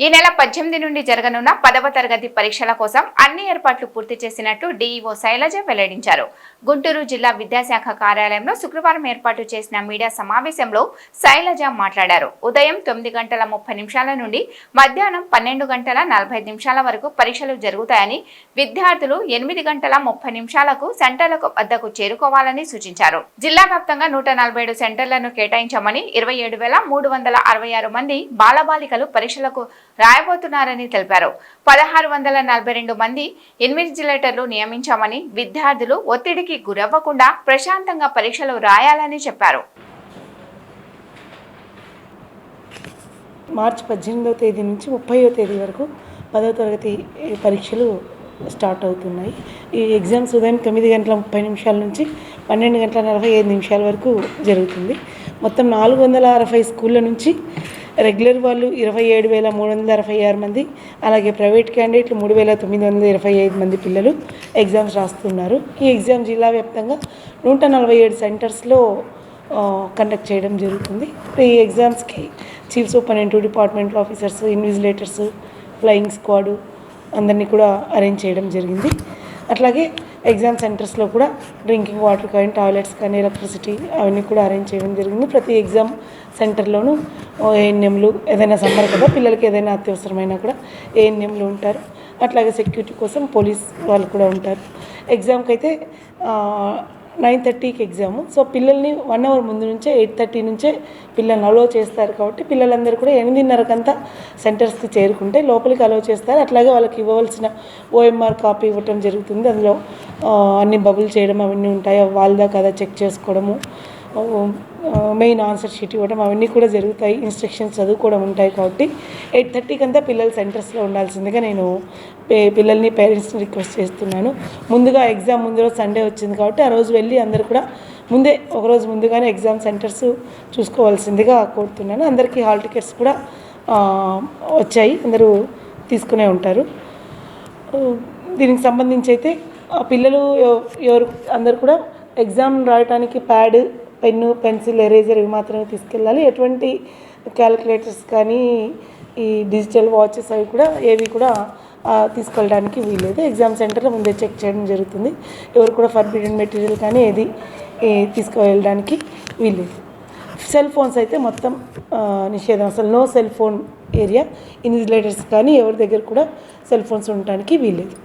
ఈ నెల పద్దెనిమిది నుండి జరగనున్న పదవ తరగతి పరీక్షల కోసం అన్ని ఏర్పాట్లు పూర్తి చేసినట్టు డీఈఓ శైలజ వెల్లడించారు. గుంటూరు జిల్లా విద్యాశాఖ కార్యాలయంలో శుక్రవారం ఏర్పాటు చేసిన మీడియా సమావేశంలో శైలజ మాట్లాడారు. ఉదయం తొమ్మిది గంటల ముప్పై నిమిషాల నుండి మధ్యాహ్నం పన్నెండు గంటల నలభై నిమిషాల వరకు పరీక్షలు జరుగుతాయని విద్యార్థులు ఎనిమిది గంటల ముప్పై నిమిషాలకు సెంటర్లకు వద్దకు చేరుకోవాలని సూచించారు. జిల్లా వ్యాప్తంగా నూట నలభై ఏడు సెంటర్లను కేటాయించామని ఇరవై ఏడు వేల మూడు వందల అరవై ఆరు మంది బాలబాలికలు పరీక్షలకు రాయబోతున్నారని తెలిపారు. పదహారు వందల నలభై రెండు మంది ఇన్విజిలేటర్లు నియమించామని విద్యార్థులు ఒత్తిడికి గురవ్వకుండా ప్రశాంతంగా పరీక్షలు రాయాలని చెప్పారు. మార్చి పద్దెనిమిదవ తేదీ నుంచి ముప్పైవ తేదీ వరకు పదవ తరగతి పరీక్షలు స్టార్ట్ అవుతున్నాయి. ఈ ఎగ్జామ్స్ ఉదయం తొమ్మిది గంటల ముప్పై నిమిషాల నుంచి పన్నెండు గంటల నలభై ఐదు నిమిషాల వరకు జరుగుతుంది. మొత్తం నాలుగు వందల అరవై స్కూళ్ళ నుంచి రెగ్యులర్ వాళ్ళు ఇరవై ఏడు వేల మూడు వందల అరవై ఆరు మంది అలాగే ప్రైవేట్ క్యాండిడేట్లు మూడు వేల తొమ్మిది వందల ఇరవై ఐదు మంది పిల్లలు ఎగ్జామ్స్ రాస్తున్నారు. ఈ ఎగ్జామ్ జిల్లా వ్యాప్తంగా నూట నలభై ఏడు సెంటర్స్లో కండక్ట్ చేయడం జరుగుతుంది. ఈ ఎగ్జామ్స్కి chief superintendent department officers invigilators flying squad అందరినీ కూడా అరేంజ్ చేయడం జరిగింది. అట్లాగే ఎగ్జామ్ సెంటర్స్లో కూడా డ్రింకింగ్ వాటర్ కానీ టాయిలెట్స్ కానీ ఎలక్ట్రిసిటీ అవన్నీ కూడా అరేంజ్ చేయడం జరిగింది. ప్రతి ఎగ్జామ్ సెంటర్లోనూ ఏఎన్ఎంలు ఏదైనా సమ్మర్ కదా పిల్లలకి ఏదైనా అత్యవసరమైనా కూడా ఏఎన్ఎంలు ఉంటారు. అట్లాగే సెక్యూరిటీ కోసం పోలీస్ వాళ్ళు కూడా ఉంటారు. ఎగ్జామ్కి అయితే నైన్ థర్టీకి ఎగ్జాము. సో పిల్లల్ని వన్ అవర్ ముందు నుంచే ఎయిట్ థర్టీ నుంచే పిల్లల్ని అలో చేస్తారు కాబట్టి పిల్లలందరూ కూడా ఎనిమిదిన్నరకంతా సెంటర్స్కి చేరుకుంటే లోపలికి అలో చేస్తారు. అట్లాగే వాళ్ళకి ఇవ్వవలసిన ఓఎంఆర్ కాపీ ఇవ్వటం జరుగుతుంది. అందులో అన్ని బబుల్ చేయడం అవన్నీ ఉంటాయి. వాళ్ళదా కదా చెక్ చేసుకోవడము. మెయిన్ ఆన్సర్ షీట్ ఇవ్వడం అవన్నీ కూడా జరుగుతాయి. ఇన్స్ట్రక్షన్స్ చదువుకోవడం ఉంటాయి కాబట్టి ఎయిట్ థర్టీకి అంతా పిల్లలు సెంటర్స్లో ఉండాల్సిందిగా నేను పే- పిల్లల్ని పేరెంట్స్ని రిక్వెస్ట్ చేస్తున్నాను. ముందుగా ఎగ్జామ్ ముందు రోజు సండే వచ్చింది కాబట్టి ఆ రోజు వెళ్ళి అందరు కూడా ముందే ఒకరోజు ముందుగానే ఎగ్జామ్ సెంటర్స్ చూసుకోవాల్సిందిగా కోరుతున్నాను. అందరికీ హాల్ టికెట్స్ కూడా వచ్చాయి. అందరూ తీసుకునే ఉంటారు. దీనికి సంబంధించి అయితే పిల్లలు ఎవరు అందరు కూడా ఎగ్జామ్ రాయడానికి ప్యాడ్ పెన్ను పెన్సిల్ ఎరేజర్ ఇవి మాత్రమే తీసుకెళ్ళాలి. ఎటువంటి క్యాలిక్యులేటర్స్ కానీ ఈ డిజిటల్ వాచెస్ అవి కూడా ఏవి కూడా తీసుకెళ్ళడానికి వీల్లేదు. ఎగ్జామ్ సెంటర్లో ముందే చెక్ చేయడం జరుగుతుంది. ఎవరు కూడా ఫర్బిడెన్ మెటీరియల్ కానీ ఏది తీసుకువెళ్ళడానికి వీల్లేదు. సెల్ ఫోన్స్ అయితే మొత్తం నిషేధం. అసలు no cell phone area. Invigilators కానీ ఎవరి దగ్గర కూడా సెల్ ఫోన్స్ ఉండటానికి వీల్లేదు.